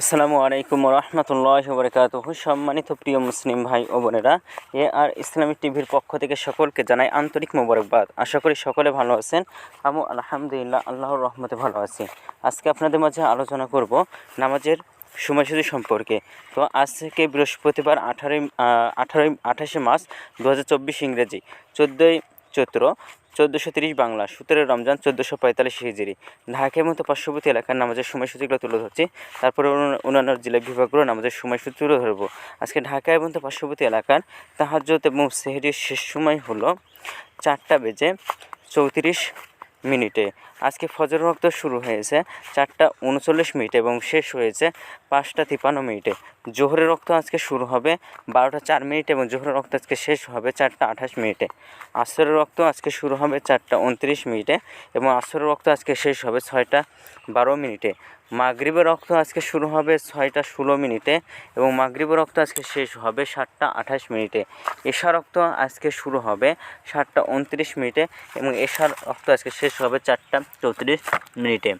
আসসালামু আলাইকুম রহমতুল্লাহ বরকাত সম্মানিত প্রিয় মুসলিম ভাই ও বোনেরা এ আর ইসলামিক টিভির পক্ষ থেকে সকলকে জানাই আন্তরিক মোবারকবাদ। আশা করি সকলে ভালো আছেন। আমি আলহামদুলিল্লাহ, আল্লাহর রহমতে ভালো আছি। আজকে আপনাদের মাঝে আলোচনা করব নামাজের সময়সূচি সম্পর্কে। তো আজ থেকে বৃহস্পতিবার আঠারোই আঠারোই, আঠাশে মার্চ দু ইংরেজি, চোদ্দোই চৈত্র চোদ্দোশো তিরিশ বাংলা সতেরোই রমজান, চোদ্দোশো পঁয়তাল্লিশ হিজিরি। ঢাকার মতো পার্শ্ববর্তী এলাকার নামাজের সময়সূচিগুলো তুলে ধরছি। তারপরে অন্যান্য জেলা বিভাগগুলো নামাজের সময়সূচি তুলে ধরবো। আজকে ঢাকা এবং পার্শ্ববর্তী এলাকার তাহাজ্জত এবং সেহরির শেষ সময় হলো চারটা বেজে চৌত্রিশ মিনিটে। আজকে ফজর রক্ত শুরু হয়েছে চারটা উনচল্লিশ মিনিটে এবং শেষ হয়েছে পাঁচটা তিপ্পান্ন মিনিটে। জোহরের রক্ত আজকে শুরু হবে বারোটা চার মিনিটে এবং জোহরের রক্ত আজকে শেষ হবে চারটা আঠাশ মিনিটে। আসরের রক্ত আজকে শুরু হবে চারটা উনত্রিশ মিনিটে এবং আসরের রক্ত আজকে শেষ হবে ছয়টা বারো মিনিটে। মাগরিবের রক্ত আজকে শুরু হবে ছয়টা ষোলো মিনিটে এবং মাগরিবের রক্ত আজকে শেষ হবে সাতটা আঠাশ মিনিটে। এশা রক্ত আজকে শুরু হবে সাতটা উনত্রিশ মিনিটে এবং এশার রক্ত আজকে শেষ হবে চারটা চৌত্রিশ মিনিটে।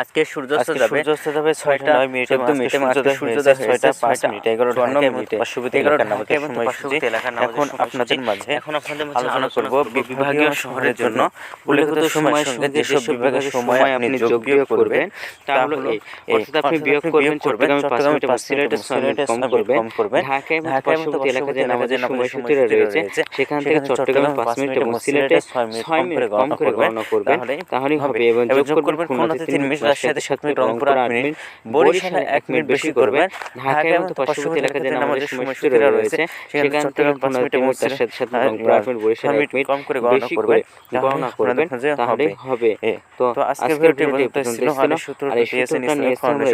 আজকে সূর্যাস্ত যাবে। সূর্যাস্ত যাবে ছয়টা ছয়টা নয় মিনিটে চোদ্দ মিনিটে আজকে সূর্যোদয় ছয়টা পাঁচ মিনিটে এগারো চুয়ান্ন ঢাকা মিনিটে। পার্শ্ববর্তী এলাকার নামাজের এবং পার্শ্ববর্তী এলাকার নামাজের এখন আপনাদের মাঝে এখন আপনাদের মাঝে আলোচনা করব বিভাগীয় শহরের জন্য। উল্লেখিত সময়ের সঙ্গে যেসব বিভাগের সময় আপনি যোগ বিয়োগ করবেন তা হলো এই অর্থাৎ আপনি বিয়োগ করবেন চট্টগ্রামে পাঁচ মিনিট এবং সিলেটে ছয় মিনিট কম করবেন। ঢাকা এবং ঢাকা এবং পার্শ্ববর্তী এলাকায় যে নামাজের সময়সূচি রয়েছে সেখান থেকে চট্টগ্রামে পাঁচ মিনিট এবং সিলেটে ছয় মিনিট কম করে গণনা করবেন তাহলেই হবে এবং যোগ করবেন খুলনাতে তিন রাজশাহীতে সাত মিনিট রংপুর আট মিনিট বরিশালে এক মিনিট বেশি করবেন। ঢাকা এবং পার্শ্ববর্তী এলাকায় যে নামাজের সময়সূচি রয়েছে সেখান থেকে তিন মিনিট রাজশাহীতে সাত মিনিট রংপুর আট মিনিট বরিশালে এক মিনিট কম করে গণনা করবেন। গণনা করবেন। তাহলে হবে তো আজকের ভিডিওটি পর্যন্ত ছিল পর্যন্ত সূত্র সূত্রটা নিয়ে আমরা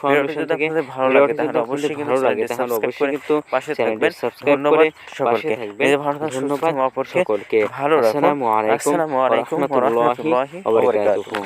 ফাউন্ডেশন থেকে ভালো লাগে তাহলে অবশ্যই ভালো লাগে তাহলে অবশ্যই কিন্তু পাশে থাকবেন। সাবস্ক্রাইব করে সকলকে। পাশে ভালো থাকুন ধন্যবাদ অপরকে সকলকে। ভালো রাখুন। আসসালামু আলাইকুম ওয়া রাহমাতুল্লাহি ওয়া বারাকাতুহু